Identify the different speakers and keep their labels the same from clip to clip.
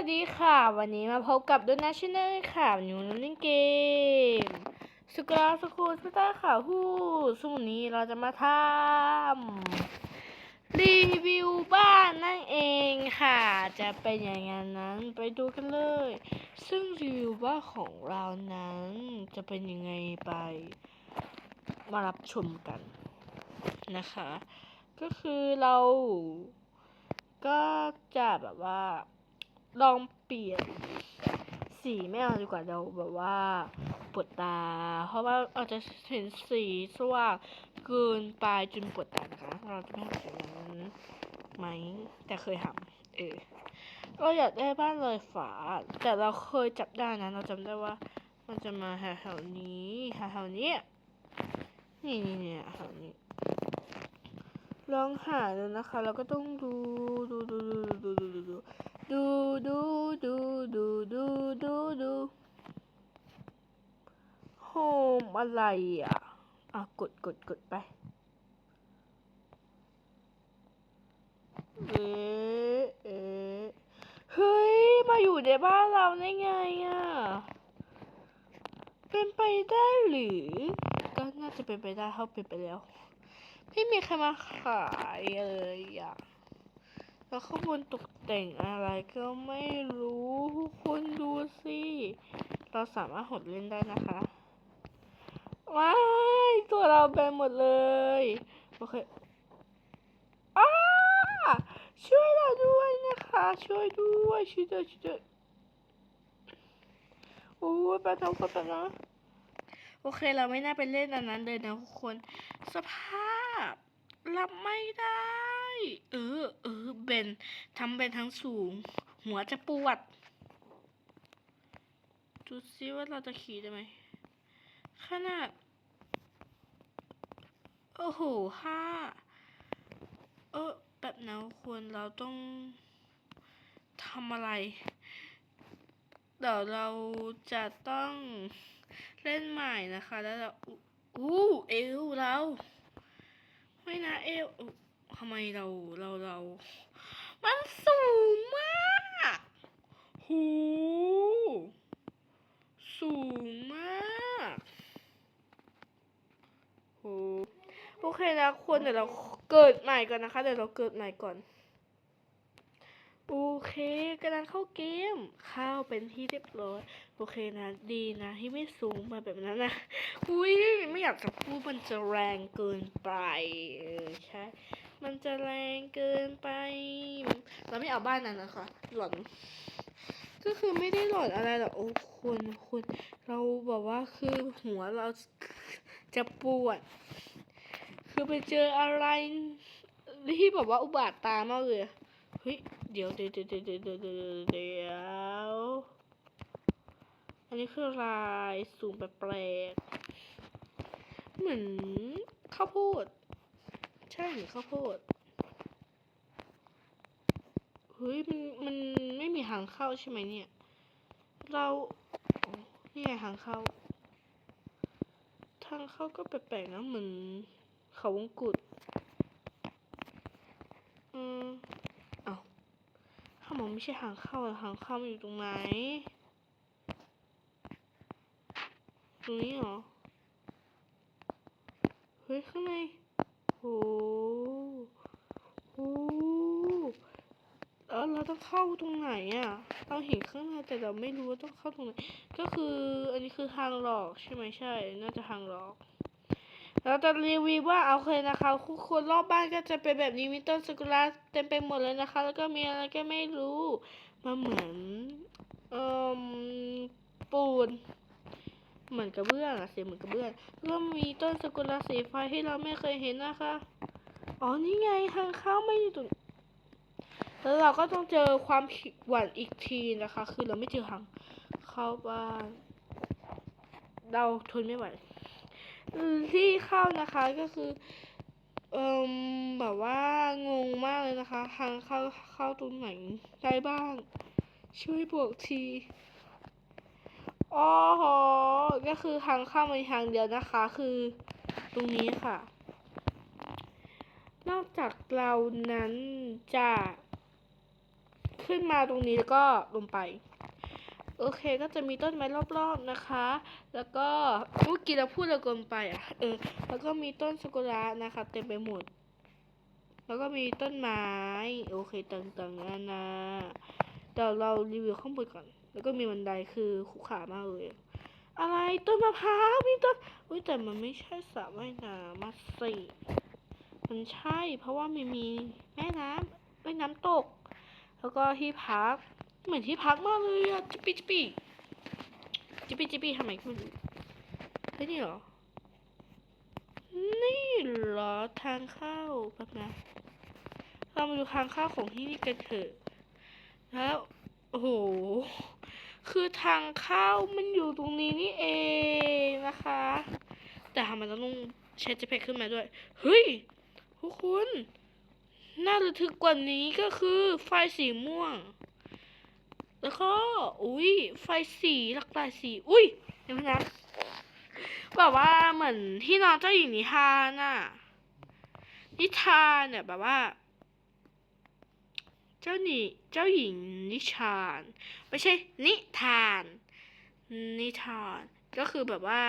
Speaker 1: วัสดีค่ะ วันนี้มาพบกับดนนาชแนลค่ะหนูเล่นเกมสกราสกูสตาร์ค่ะฮู้ซึ่งวันนี้เราจะมาทำรีวิวบ้านนั่นเองค่ะ จะเป็นอย่างนั้นไปดูกันเลย ซึ่งรีวิวบ้านของเรานั้นจะเป็นยังไงไป มารับชมกันนะคะ ก็คือเราก็จะแบบว่า ลองเปลี่ยนสีไม่เอาดีกว่าเราแบบว่าปวดตา เพราะว่าอาจจะเห็นสีสว่างเกินไปจนปวดตานะคะ เราจะไม่ทำแบบนั้นไหม แต่เคยทำเออเราอยากได้บ้านลอยฟ้าแต่เราเคยจับได้นะ เราจำได้ว่า มันจะมาแถวๆนี้แถวๆนี้ นี่นี่เนี่ยแถวนี้ลองหาดูนะคะแล้วก็ต้องดูดูดูดูดูดูดู ดูดูดูดูดูดูดูโฮมอะไรอะอะกดกดกดไปเอ๊ะเอ๊ะเฮ้ย มาอยู่ในบ้านเราได้ไงอะ เป็นไปได้หรือ ก็น่าจะเป็นไปได้เขาเป็นไปแล้ว ไม่มีใครมาขายเลยอะ แล้วข้างบนตกแต่งอะไรก็ไม่รู้ทุกคนดูสิ เราสามารถหดเล่นได้นะคะว้ายตัวเราแบนหมดเลย โอเคอ้าช่วยเราด้วยนะคะ ช่วยด้วยช่วยด้วยช่วยด้วยโอ้ยไปทำกันนะโอเคเราไม่น่าไปเล่นอันนั้นเลยนะทุกคน สภาพรับไม่ได้ เออ เออ เบนทำเบนทั้งสูง หัวจะปวดดูซิว่าเราจะขี่ได้ไหม ขนาด โอ้โหห้าเออแบบนั้นควรเราต้องทำอะไร เดี๋ยวเราจะต้องเล่นใหม่นะคะ แล้วเราอู้เอวเรา ไม่นะเอวอุ๊ย ทำไมเราเราเรา มันสูงมากหูสูงมากโหโอเคนะควรเดี๋ยวเราเกิดใหม่ก่อนนะคะ เดี๋ยวเราเกิดใหม่ก่อน โอเคกำลังเข้าเกม เข้าเป็นที่เรียบร้อย โอเคนะ ดีนะ ที่ไม่สูงมาแบบนั้นนะ อุ้ยไม่อยากจะพูดมันจะแรงเกินไปเออใช่ มันจะแรงเกินไป เราไม่เอาบ้านนั้นนะคะหล่อน ก็คือไม่ได้หล่อนอะไรหรอกโอ้คุณคุณเราแบบว่าคือหัวเราจะปวด คือไปเจออะไรที่แบบว่าอุบาทตามากเลยเฮ้ยเดี๋ยวเดี๋ยวเดี๋ยวเดี๋ยวเดี๋ยวเดี๋ยวเดี๋ยวอันนี้คือลายสูงแปลกๆเหมือนข้าวโพด ช่เหมือนข้าวโพดเฮ้ยมันมันไม่มีหางเข้าใช่ไหมเนี่ย เราอ๋อนี่ไงหางเข้า ทางเข้าก็แปลกๆนะเหมือนเขาวงกุดอืมเอาถ้ามันไม่ใช่หางเข้าหางเข้ามันอยู่ตรงไหนตรงนี้เหรอเฮ้ยข้างใน โหโหเออเราต้องเข้าตรงไหนอะ เราเห็นข้างในแต่เราไม่รู้ว่าต้องเข้าตรงไหน ก็คืออันนี้คือทางหลอกใช่ไหมใช่ น่าจะทางหลอกเราจะรีวิวว่าเอาเคยนะคะคุกคนรอบบ้านก็จะเป็นแบบนี้มีต้นซากุระเต็มไปหมดเลยนะคะ แล้วก็มีอะไรก็ไม่รู้ มาเหมือนเอ่อปูน เหมือนกระเบื้องอะเสียงเหมือนกระเบื้องแล้วก็มีต้นซากุระสีไฟที่เราไม่เคยเห็นนะคะ อ๋อนี่ไงทางเข้าไม่อยู่ตรงแล้วเราก็ต้องเจอความผิดหวั่นอีกทีนะคะ คือเราไม่เจอทางเข้าบ้านเราทนไม่ไหวที่เข้านะคะก็คือเอ่มแบบว่างงมากเลยนะคะ ทางเข้าเข้าตรงไหนได้บ้าง ช่วยบอกที อ๋อหก็คือทางเข้ามีทางเดียวนะคะ คือตรงนี้ค่ะ นอกจากเรานั้นจะขึ้นมาตรงนี้แล้วก็ลงไป โอเคก็จะมีต้นไม้รอบๆนะคะ แล้วก็เมื่อกี้เราพูดเราเกินไปอะเออแล้วก็มีต้นซากุระนะคะ เต็มไปหมด แล้วก็มีต้นไม้ โอเคต่างๆนานาเดี๋ยวเรารีวิวข้างบนก่อน แล้วก็มีบันไดคือขรุขระมากเลย อะไรต้นมะพร้าวมีต้นอุ้ยแต่มันไม่ใช่สระว่ายน้ำมาสิมันใช่ เพราะว่ามันมีแม่น้ำแม่น้ำตก แล้วก็ที่พัก เหมือนที่พักมากเลยอะจิปปี้จิปปี้จิปปี้จิปปี้ทำไมก็ไม่รู้เฮ้นี่เหรอ นี่เหรอทางเข้าแป๊บนะเรามาดูทางเข้าของที่นี่กันเถอะ แล้ว โอ้โห คือทางเข้ามันอยู่ตรงนี้นี่เองนะคะ แต่ทำไมเราต้องใช้เจ็ตแพ็คขึ้นมาด้วย เฮ้ยทุกคุณน่าระทึกกว่านี้ก็คือไฟสีม่วง แล้วก็ อุ้ยไฟสีหลากหลายสี อุ้ยเดี๋ยวนะแบบว่าเหมือนที่น้องเจ้าหญิงนิทานน่ะนิทานเนี่ยแบบว่า จ้าหญิเจ้าหญิงนิทาน ไม่ใช่นิทาน นิทาน ก็คือแบบว่า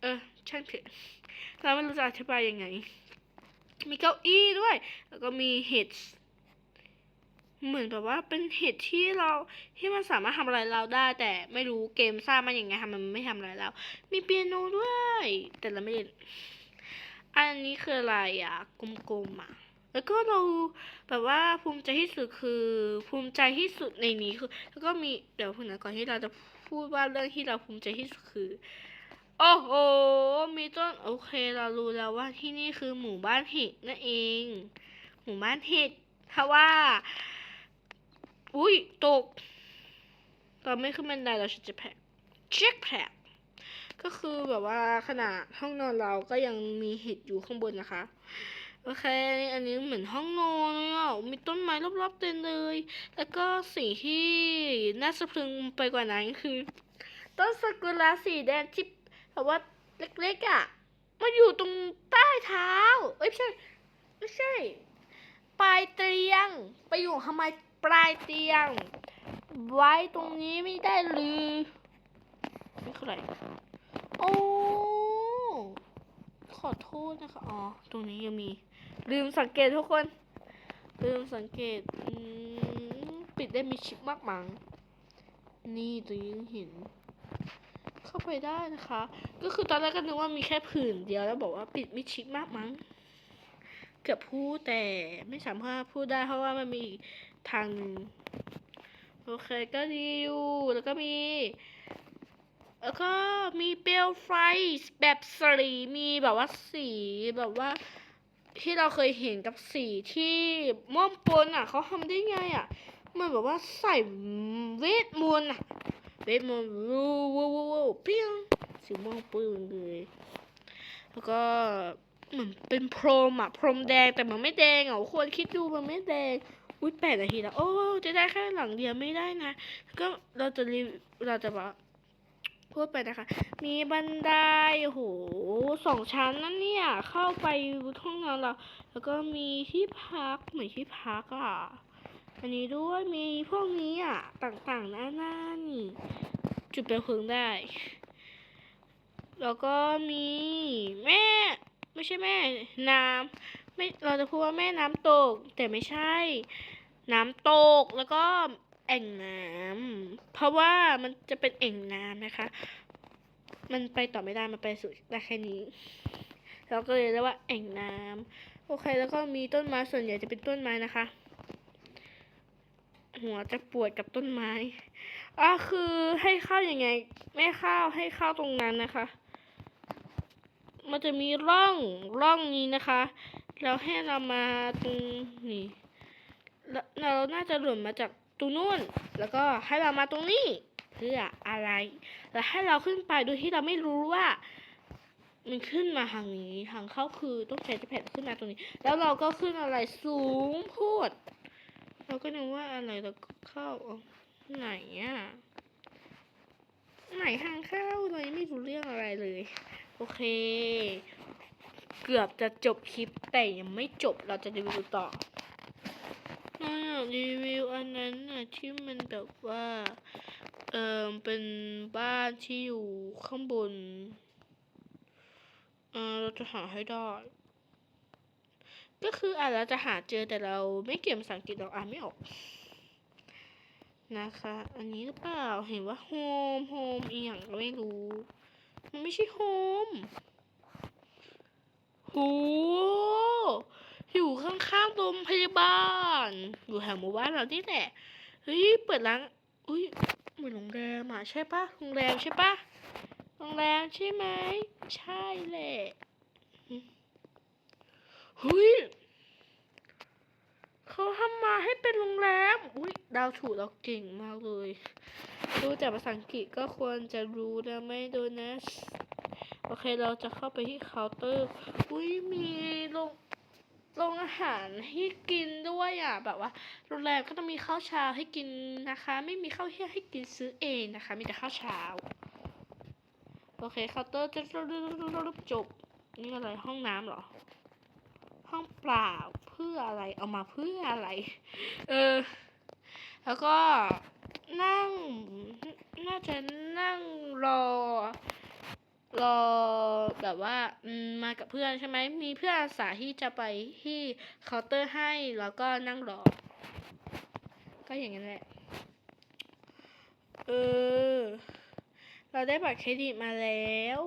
Speaker 1: เออ ช่างเถอะเราไม่รู้จะอธิบายยังไง มีเก้าอี้ด้วย แล้วก็มีเห็ดเหมือนแบบว่าเป็นเห็ดที่เราที่มันสามารถทำอะไรเราได้ แต่ไม่รู้เกมสร้างมันยังไงทำมันไม่ทำอะไรเรา มีเปียโนด้วย แต่เราไม่เล่นอันนี้คืออะไรอะกลมๆอะ แล้วก็เราแบบว่าภูมิใจที่สุดคือภูมิใจที่สุดในนี้คือ แล้วก็มีเดี๋ยวคุณนะก่อนที่เราจะพูดว่าเรื่องที่เราภูมิใจที่สุดคือโอ้โหมีต้นโอเคเรารู้แล้วว่าที่นี่คือหมู่บ้านเห็ดนั่นเอง หมู่บ้านเห็ดเพราะว่า อุ้ยตกเราไม่ขึ้นบันไดเราใช้เจ็ตแพ็คเจ็ตแพ็คก็คือแบบว่าขนาดห้องนอนเราก็ยังมีเห็ดอยู่ข้างบนนะคะ โอเค อันนี้เหมือนห้องนอนเลยอะ มีต้นไม้รอบๆเต็มเลย แล้วก็สิ่งที่น่าสะพรึงไปกว่านั้นคือ ต้นซากุระสีแดงที่แบบว่าเล็กๆอะมันอยู่ตรงใต้เท้า เอ้ยไม่ใช่ ไม่ใช่ ปลายเตียง ไปอยู่ทำไมปลายเตียง ไว้ตรงนี้ไม่ได้หรือนี่คืออะไร โอ้ขอโทษนะคะ อ๋อ ตรงนี้ยังมี ลืมสังเกตทุกคน ลืมสังเกตปิดได้มีชิปมากมั้งนี่ตรงนี้ยังเห็น เข้าไปได้นะคะ ก็คือตอนแรกก็นึกว่ามีแค่ผื่นเดียวแล้วบอกว่าปิดมิชิดมากมั้ง เกือบพูดแต่ไม่สามารถพูดได้เพราะว่ามันมีทางนึงโอเคก็ดีอยู่แล้วก็มีแล้วก็มีเปลวไฟแบบสีมีแบบว่าสีแบบว่า ที่เราเคยเห็นกับสีที่ม่วงปนอะเขาทำได้ไงอะมันแบบว่าใส่เวทมนต์อะเวทมนต์วูวูวูวูเปี้ยงสีม่วงปืนเลยแล้วก็เหมือนเป็นพรมอะพรมแดงแต่มันไม่แดงอะควรคิดดูมันไม่แดงอุ้ยแปดนาทีแล้วโอ้จะได้แค่หลังเดียวไม่ได้นะ ก็เราจะรีเราจะแบอ พูดไปนะคะ มีบันไดโอ้โหสองชั้นนั่นเนี่ย เข้าไปห้องนอนเรา แล้วก็มีที่พักเหมือนที่พักอะ อันนี้ด้วยมีพวกนี้อะ ต่างๆหน้าหน้านี่ จุดเปลวเพลิงได้ แล้วก็มีแม่ ไม่ใช่แม่ น้ำไม่เราจะพูดว่าแม่น้ำตก แต่ไม่ใช่ น้ำตกแล้วก็ แอ่งน้ำเพราะว่ามันจะเป็นแอ่งน้ำนะคะ มันไปต่อไม่ได้มันไปสุดได้แค่นี้ เราก็เลยเรียกว่าแอ่งน้ำโอเค แล้วก็มีต้นไม้ส่วนใหญ่จะเป็นต้นไม้นะคะ หัวจะปวดกับต้นไม้อะคือให้เข้ายัางไง ไม่เข้าให้เข้าตรงนั้นนะคะ มันจะมีร่องร่องนี้นะคะแล้วให้เรามาตรงนี้แล้วเราน่าจะหล่นมาจาก ตรงนู้นแล้วก็ให้เรามาตรงนี้เพื่ออะไร แล้วให้เราขึ้นไปโดยที่เราไม่รู้ว่า มันขึ้นมาทางนี้ทางเข้าคือต้องใช้แผ่นขึ้นมาตรงนี้ แล้วเราก็ขึ้นอะไรสูงพูด เราก็นึกว่าอะไรเราก็เข้าไหนอะไหนทางเข้าเรายังไม่รู้เรื่องอะไรเลย โอเค เกือบจะจบคลิปแต่ยังไม่จบเราจะรีวิวต่อ ไหนอ่ารีวิวอันนั้นน่ะที่มันแบบว่า เออเป็นบ้านที่อยู่ข้างบน เออเราจะหาให้ได้ ก็คืออาจจะจะหาเจอแต่เราไม่เก่งภาษาอังกฤษเราอ่านไม่ออก นะคะ อันนี้หรือเปล่าเห็นว่าโฮมโฮมอีหยังก็ไม่รู้ มันไม่ใช่โฮมโห อยู่ข้างๆโรงพยาบาล อยู่แถวหมู่บ้านเรานี่แหละเฮ้ยเปิดร้านอุ้ยเหมือนโรงแรมอะใช่ปะโรงแรมใช่ปะโรงแรมใช่ไหมใช่แหละเฮ้ยเขาทำมาให้เป็นโรงแรมอุ้ยดาวถูกเราเก่งมากเลยดูจากภาษาอังกฤษก็ควรจะรู้นะไม่โดนัสโอเคเราจะเข้าไปที่เคาน์เตอร์อุ้ยมีโรง โรงอาหารให้กินด้วยอะแบบว่าโรงแรมก็ต้องมีข้าวเช้าให้กินนะคะ ไม่มีข้าวเที่ยงให้กินซื้อเองนะคะ มีแต่ข้าวเช้า โอเคเคาน์เตอร์จะจบนี่อะไรห้องน้ำเหรอ ห้องเปล่าเพื่ออะไรเอามาเพื่ออะไร เออ แล้วก็นั่ง น่าจะนั่งรอ รอแบบว่ามากับเพื่อนใช่ไหมมีเพื่อนอาสาที่จะไปที่เคาน์เตอร์ให้แล้วก็นั่งรอ ก็อย่างนั้นแหละ เออ เราได้บัตรเครดิตมาแล้ว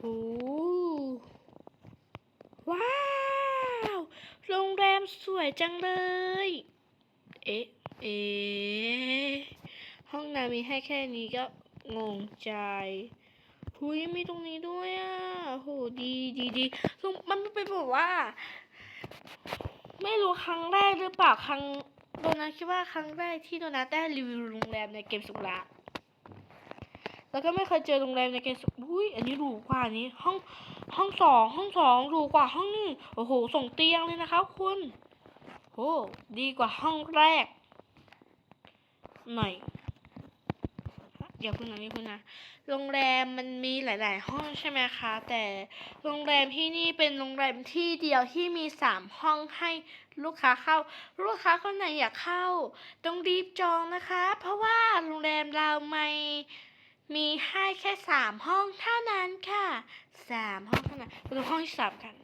Speaker 1: โอ้ว้าว โรงแรมสวยจังเลย เอ๊ะ เอ๊ห้องน้ำมีให้แค่นี้ก็งงใจ หุยมีตรงนี้ด้วยอะโหดีดีดีคือมันเป็นแบบว่า ไม่รู้ครั้งแรกหรือเปล่าครั้งโดนัทคิดว่าครั้งแรกที่โดนัทได้รีวิวโรงแรมในเกมสุราแล้วก็ไม่เคยเจอโรงแรมในเกมสุอุ้ยอันนี้หรูกว่านี้ ห้องห้องสองห้องสองหรูกว่าห้องนี้โอ้โหส่งเตียงเลยนะคะคุณโอ้ดีกว่าห้องแรกหน่อย อย่าพิ่งนะอย่พิ่งนะโรงแรมมันมีหลาย ๆ ห้องใช่ไหมคะ แต่โรงแรมที่นี่เป็นโรงแรมที่เดียวที่มีสามห้องให้ลูกค้าเข้า ลูกค้าคนไหนอยากเข้า ต้องรีบจองนะคะ เพราะว่าโรงแรมเราไม่มีให้แค่สามห้องเท่านั้นค่ะสามห้องเท่านั้นเราดูห้องที่สามกัน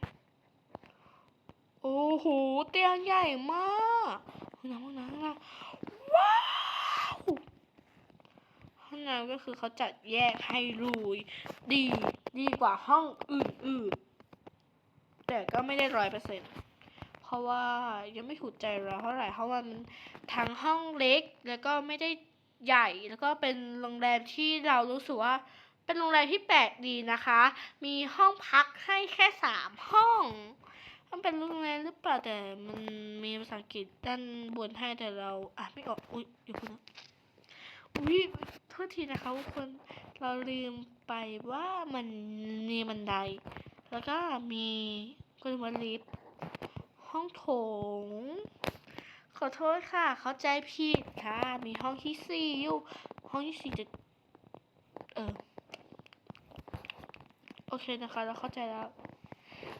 Speaker 1: โอ้โหเตียงใหญ่มากห้องน้ำห้องน้ำห้องน้ำว้าว ห้องน้ำก็คือเขาจัดแยกให้รูยดีดีกว่าห้องอื่นๆ แต่ก็ไม่ได้ร้อยเปอร์เซ็นต์เพราะว่ายังไม่ถูกใจเราเท่าไหร่เพราะว่ามันทั้งห้องเล็กแล้วก็ไม่ได้ใหญ่แล้วก็เป็นโรงแรมที่เรารู้สึกว่าเป็นโรงแรมที่แปลกดีนะคะ มีห้องพักให้แค่สามห้อง มันเป็นโรงแรมหรือเปล่าแต่มันมีภาษาอังกฤษด้านบนให้แต่เราอ่านไม่ออก อุ้ยอยู่คนนะ อุ้ยโทษทีนะคะทุกคนเราลืมไปว่ามันมีบันได แล้วก็มีก็เรียกว่าลิฟต์ห้องโถง ขอโทษค่ะ เข้าใจผิดค่ะ มีห้องที่สี่อยู่ ห้องที่สี่จะเออโอเคนะคะ เราเข้าใจแล้ว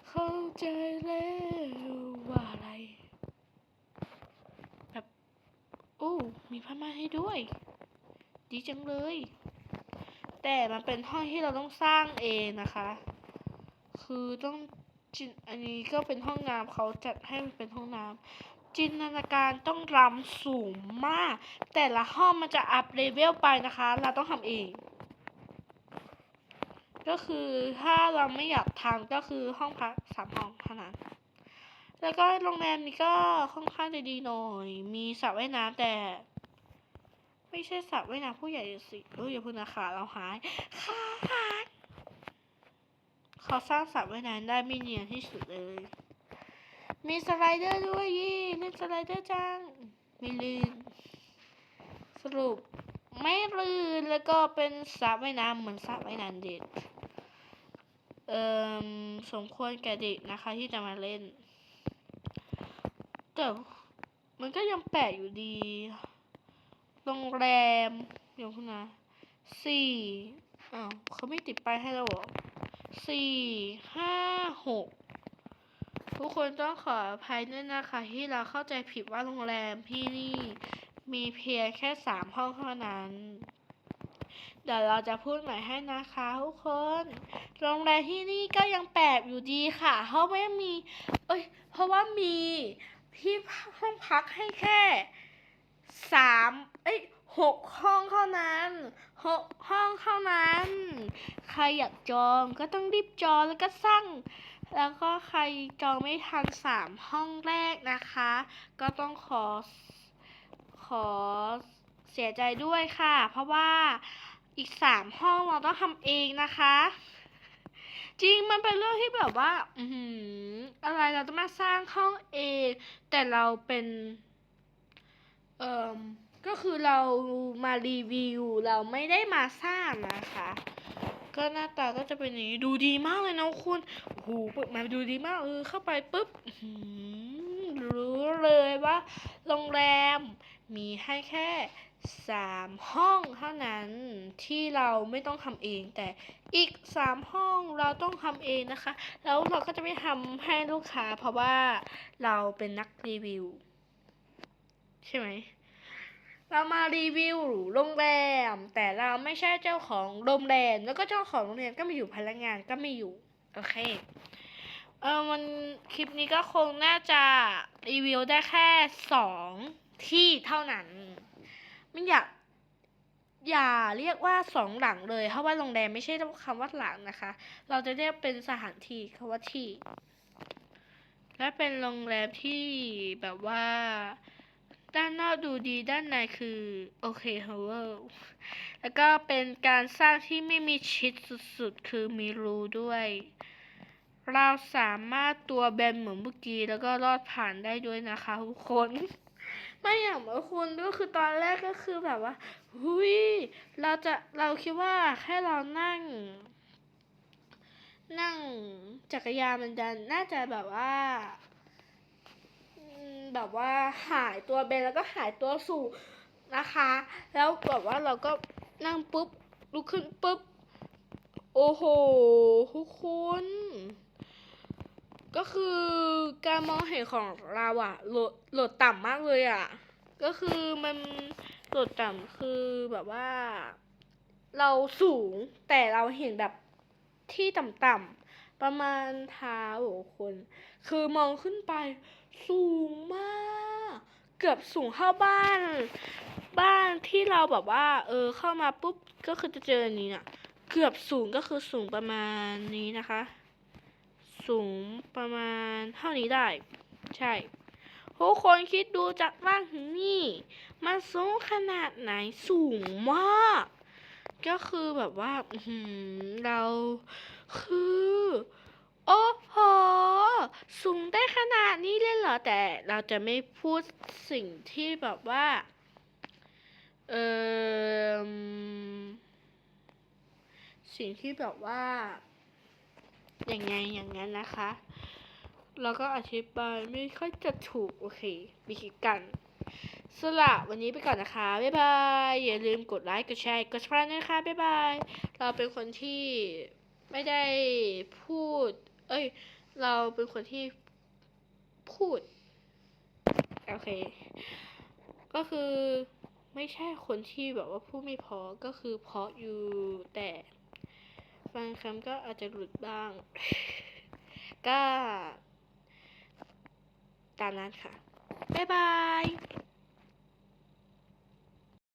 Speaker 1: เข้าใจแล้วว่าอะไร แบบ โอ้ มีผ้าม่านให้ด้วย ดีจังเลย แต่มันเป็นห้องที่เราต้องสร้างเองนะคะ คือต้องจินอันนี้ก็เป็นห้องน้ำเขาจัดให้มันเป็นห้องน้ำจินตนาการต้องล้ำสูงมาก แต่ละห้องมันจะอัพเลเวลไปนะคะ เราต้องทำเอง ก็คือถ้าเราไม่อยากทำก็คือห้องพักสามห้องเท่านั้นแล้วก็โรงแรมนี้ก็ค่อนข้างจะดีหน่อย มีสระว่ายน้ำแต่ ไม่ใช่สระว่ายน้ำผู้ใหญ่สิเอ้ยอย่าพูดนะขาเราหายขาหายเขาสร้างสระว่ายน้ำได้ไม่เนียนที่สุดเลย มีสไลเดอร์ด้วยยี่เล่นสไลเดอร์จังไม่ลื่นสรุปไม่ลื่นแล้วก็เป็นสระว่ายน้ำเหมือนสระว่ายน้ำเด็กเอ่อสมควรแก่เด็กนะคะที่จะมาเล่นแต่มันก็ยังแปลกอยู่ดี โรงแรม เดี๋ยวคุณนะสี่อ้าวเขาไม่ติดป้ายให้เราหรอสี่ห้าหกทุกคนต้องขออภัยด้วยนะคะที่เราเข้าใจผิดว่าโรงแรมพี่นี่มีเพียงแค่สามห้องเท่านั้น เดี๋ยวเราจะพูดใหม่ให้นะคะทุกคน โรงแรมที่นี่ก็ยังแปลกอยู่ดีค่ะ เพราะไม่มี เอ้ย เพราะว่ามีที่ห้องพักให้แค่สาม เอ้ยหกห้องเท่านั้นหกห้องเท่านั้น ใครอยากจองก็ต้องรีบจองแล้วก็สั่งแล้วก็ใครจองไม่ทันสามห้องแรกนะคะ ก็ต้องขอขอเสียใจด้วยค่ะ เพราะว่าอีกสามห้องเราต้องทำเองนะคะ จริงมันเป็นเรื่องที่แบบว่าอือหืออะไรเราต้องมาสร้างห้องเอง แต่เราเป็นเอ่อ ก็คือเรามารีวิวเราไม่ได้มาสร้างนะคะ ก็หน้าตาก็จะเป็นอย่างนี้ดูดีมากเลยนะคุณโอ้โหเปิดมาดูดีมากเออเข้าไปปุ๊บรู้เลยว่า โรงแรมมีให้แค่สามห้องเท่านั้นที่เราไม่ต้องทำเอง แต่อีกสามห้องเราต้องทำเองนะคะ แล้วเราก็จะไม่ทำให้ลูกค้า เพราะว่าเราเป็นนักรีวิว ใช่ไหม เรามารีวิวโรงแรม แต่เราไม่ใช่เจ้าของโรงแรมแล้วก็เจ้าของโรงแรมก็ไม่อยู่พนักงานก็ไม่อยู่โอเคเออมันคลิปนี้ก็คงน่าจะรีวิวได้แค่สองที่เท่านั้นไม่อยากอย่าเรียกว่าสองหลังเลย เพราะว่าโรงแรมไม่ใช่คำว่าหลังนะคะ เราจะเรียกเป็นสถานที่คำว่าที่ และเป็นโรงแรมที่แบบว่า ด้านนอกดูดีด้านในคือโอเคเฮเวอร์แล้วก็เป็นการสร้างที่ไม่มีชิดสุดๆ คือมีรูด้วย เราสามารถตัวแบนเหมือนเมื่อกี้แล้วก็รอดผ่านได้ด้วยนะคะทุกคนไม่อย่างเมื่อคุณก็คือตอนแรกก็คือแบบว่าหุยเราจะเราคิดว่าแค่เรานั่ง นั่งจักรยานมันจะน่าจะแบบว่า แบบว่าหายตัวเบนแล้วก็หายตัวสูงนะคะ แล้วแบบว่าเราก็นั่งปุ๊บลุกขึ้นปุ๊บ โอ้โหทุกคนก็คือการมองเห็นของเราอะโหลดโหลดต่ำมากเลยอะก็คือมันโหลดต่ำคือแบบว่า เราสูงแต่เราเห็นแบบที่ต่ำๆประมาณเท้าโอ้คน คือมองขึ้นไป สูงมาก เกือบสูงเท่าบ้าน บ้านที่เราแบบว่า เออเข้ามาปุ๊บก็คือจะเจออันนี้น่ะเกือบสูงก็คือสูงประมาณนี้นะคะ สูงประมาณเท่านี้ได้ ใช่ทุกคนคิดดูจากล่างถึงนี่ มันสูงขนาดไหนสูงมาก ก็คือแบบว่าเราคือ โอ้โห สูงได้ขนาดนี้เลยเหรอ แต่เราจะไม่พูดสิ่งที่แบบว่า เออสิ่งที่แบบว่าอย่างไงอย่างนั้นนะคะ แล้วก็อธิบายไม่ค่อยจะถูก โอเคมีคิดกันสละวันนี้ไปก่อนนะคะ บ๊ายบาย อย่าลืมกดไลค์ กดแชร์ กดซับสไครต์นะคะ บ๊ายบาย เราเป็นคนที่ไม่ได้พูด เอ้ย เราเป็นคนที่พูด โอเค ก็คือไม่ใช่คนที่แบบว่าพูดไม่พอ ก็คือเพาะอยู่แต่บางคำก็อาจจะหลุดบ้าง ก็ตามนั้นค่ะ บ๊ายบาย